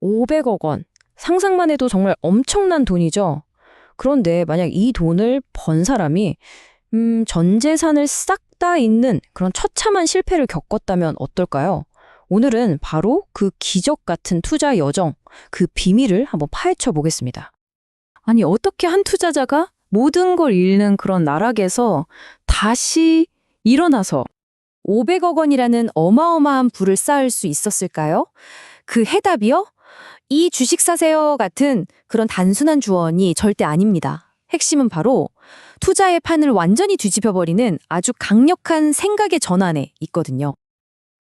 500억 원. 상상만 해도 정말 엄청난 돈이죠. 그런데 만약 이 돈을 번 사람이 음, 전 재산을 싹다 잃는 그런 처참한 실패를 겪었다면 어떨까요? 오늘은 바로 그 기적 같은 투자 여정, 그 비밀을 한번 파헤쳐 보겠습니다. 아니, 어떻게 한 투자자가 모든 걸 잃는 그런 나락에서 다시 일어나서 500억 원이라는 어마어마한 부를 쌓을 수 있었을까요? 그 해답이요? 이 주식 사세요 같은 그런 단순한 주언이 절대 아닙니다. 핵심은 바로 투자의 판을 완전히 뒤집어버리는 아주 강력한 생각의 전환에 있거든요.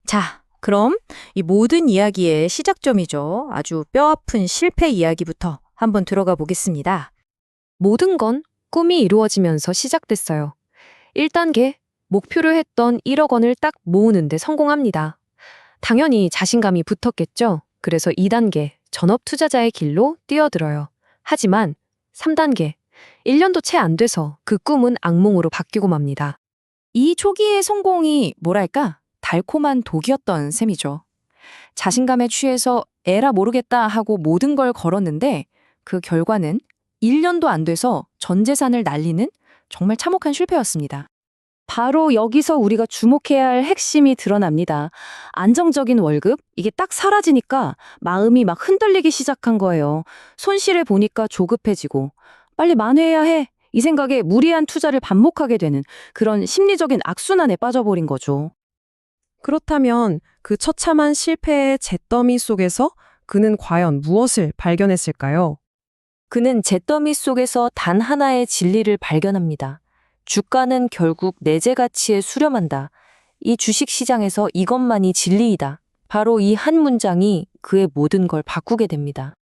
자, 그럼 이 모든 이야기의 시작점이죠. 아주 뼈아픈 실패 이야기부터 한번 들어가 보겠습니다. 모든 건 꿈이 이루어지면서 시작됐어요. 1단계, 목표를 했던 1억 원을 딱 모으는데 성공합니다. 당연히 자신감이 붙었겠죠. 그래서 2단계, 전업 투자자의 길로 뛰어들어요. 하지만 3단계, 1년도 채 안 돼서 그 꿈은 악몽으로 바뀌고 맙니다. 이 초기의 성공이 뭐랄까 달콤한 독이었던 셈이죠. 자신감에 취해서 에라 모르겠다 하고 모든 걸 걸었는데 그 결과는 1년도 안 돼서 전 재산을 날리는 정말 참혹한 실패였습니다. 바로 여기서 우리가 주목해야 할 핵심이 드러납니다. 안정적인 월급? 이게 딱 사라지니까 마음이 막 흔들리기 시작한 거예요. 손실을 보니까 조급해지고 빨리 만회해야 해. 이 생각에 무리한 투자를 반복하게 되는 그런 심리적인 악순환에 빠져버린 거죠. 그렇다면 그 처참한 실패의 잿더미 속에서 그는 과연 무엇을 발견했을까요? 그는 잿더미 속에서 단 하나의 진리를 발견합니다. 주가는 결국 내재 가치에 수렴한다. 이 주식 시장에서 이것만이 진리이다. 바로 이 한 문장이 그의 모든 걸 바꾸게 됩니다.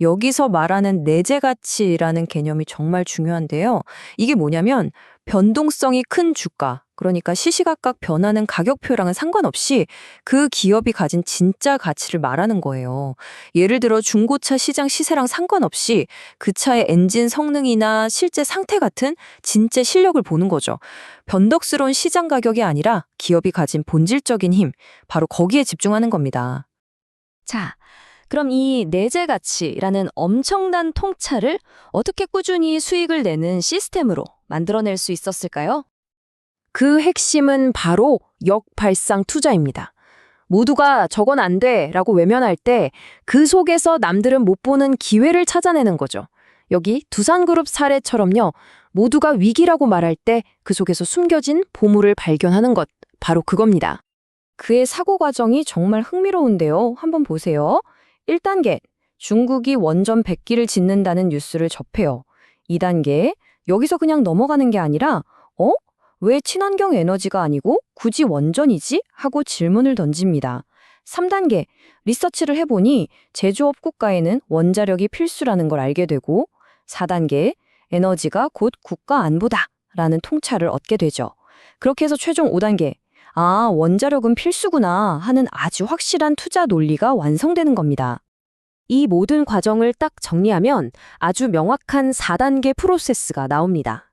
여기서 말하는 내재 가치라는 개념이 정말 중요한데요. 이게 뭐냐면 변동성이 큰 주가, 그러니까 시시각각 변하는 가격표랑은 상관없이 그 기업이 가진 진짜 가치를 말하는 거예요. 예를 들어 중고차 시장 시세랑 상관없이 그 차의 엔진 성능이나 실제 상태 같은 진짜 실력을 보는 거죠. 변덕스러운 시장 가격이 아니라 기업이 가진 본질적인 힘, 바로 거기에 집중하는 겁니다. 자, 그럼 이 내재 가치라는 엄청난 통찰을 어떻게 꾸준히 수익을 내는 시스템으로 만들어낼 수 있었을까요? 그 핵심은 바로 역발상 투자입니다. 모두가 저건 안 돼 라고 외면할 때 그 속에서 남들은 못 보는 기회를 찾아내는 거죠. 여기 두산그룹 사례처럼요. 모두가 위기라고 말할 때 그 속에서 숨겨진 보물을 발견하는 것, 바로 그겁니다. 그의 사고 과정이 정말 흥미로운데요. 한번 보세요. 1단계, 중국이 원전 100기를 짓는다는 뉴스를 접해요. 2단계, 여기서 그냥 넘어가는 게 아니라, 어? 왜 친환경 에너지가 아니고 굳이 원전이지? 하고 질문을 던집니다. 3단계, 리서치를 해보니 제조업 국가에는 원자력이 필수라는 걸 알게 되고, 4단계, 에너지가 곧 국가 안보다 라는 통찰을 얻게 되죠. 그렇게 해서 최종 5단계, 아, 원자력은 필수구나 하는 아주 확실한 투자 논리가 완성되는 겁니다. 이 모든 과정을 딱 정리하면 아주 명확한 4단계 프로세스가 나옵니다.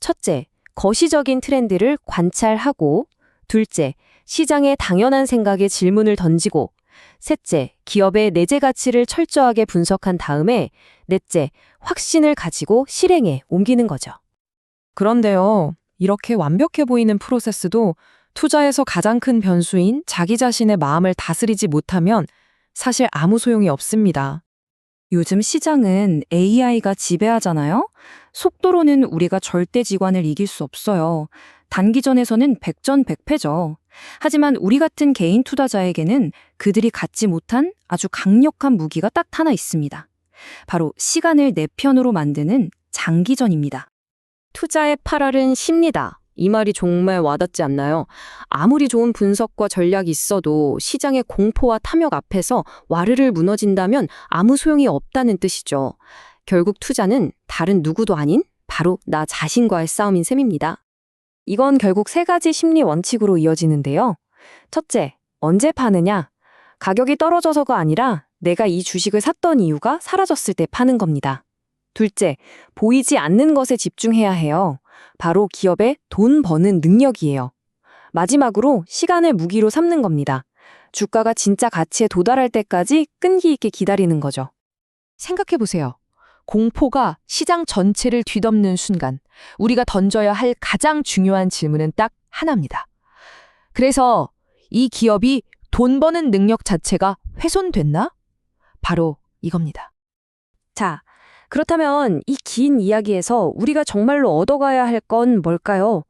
첫째, 거시적인 트렌드를 관찰하고, 둘째, 시장의 당연한 생각에 질문을 던지고, 셋째, 기업의 내재 가치를 철저하게 분석한 다음에, 넷째, 확신을 가지고 실행에 옮기는 거죠. 그런데요, 이렇게 완벽해 보이는 프로세스도 투자에서 가장 큰 변수인 자기 자신의 마음을 다스리지 못하면 사실 아무 소용이 없습니다. 요즘 시장은 AI가 지배하잖아요? 속도로는 우리가 절대 지관을 이길 수 없어요. 단기전에서는 백전백패죠. 하지만 우리 같은 개인 투자자에게는 그들이 갖지 못한 아주 강력한 무기가 딱 하나 있습니다. 바로 시간을 내 편으로 만드는 장기전입니다. 투자의 8알은 심리다. 이 말이 정말 와닿지 않나요? 아무리 좋은 분석과 전략이 있어도 시장의 공포와 탐욕 앞에서 와르르 무너진다면 아무 소용이 없다는 뜻이죠. 결국 투자는 다른 누구도 아닌 바로 나 자신과의 싸움인 셈입니다. 이건 결국 세 가지 심리 원칙으로 이어지는데요. 첫째, 언제 파느냐? 가격이 떨어져서가 아니라 내가 이 주식을 샀던 이유가 사라졌을 때 파는 겁니다. 둘째, 보이지 않는 것에 집중해야 해요. 바로 기업의 돈 버는 능력이에요. 마지막으로 시간을 무기로 삼는 겁니다. 주가가 진짜 가치에 도달할 때까지 끈기 있게 기다리는 거죠. 생각해 보세요. 공포가 시장 전체를 뒤덮는 순간 우리가 던져야 할 가장 중요한 질문은 딱 하나입니다. 그래서 이 기업이 돈 버는 능력 자체가 훼손됐나? 바로 이겁니다. 자, 그렇다면 이 긴 이야기에서 우리가 정말로 얻어가야 할 건 뭘까요?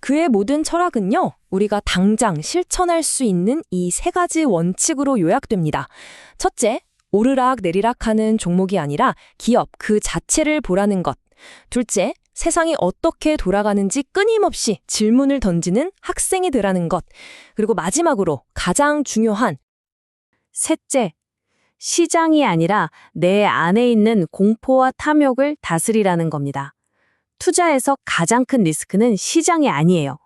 그의 모든 철학은요, 우리가 당장 실천할 수 있는 이 세 가지 원칙으로 요약됩니다. 첫째, 오르락 내리락 하는 종목이 아니라 기업 그 자체를 보라는 것. 둘째, 세상이 어떻게 돌아가는지 끊임없이 질문을 던지는 학생이 되라는 것. 그리고 마지막으로 가장 중요한 셋째, 시장이 아니라 내 안에 있는 공포와 탐욕을 다스리라는 겁니다. 투자에서 가장 큰 리스크는 시장이 아니에요.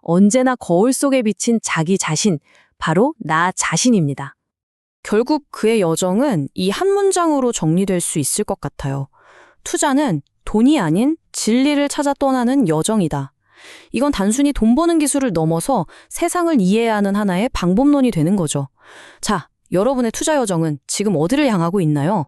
언제나 거울 속에 비친 자기 자신, 바로 나 자신입니다. 결국 그의 여정은 이 한 문장으로 정리될 수 있을 것 같아요. 투자는 돈이 아닌 진리를 찾아 떠나는 여정이다. 이건 단순히 돈 버는 기술을 넘어서 세상을 이해하는 하나의 방법론이 되는 거죠. 자, 여러분의 투자 여정은 지금 어디를 향하고 있나요?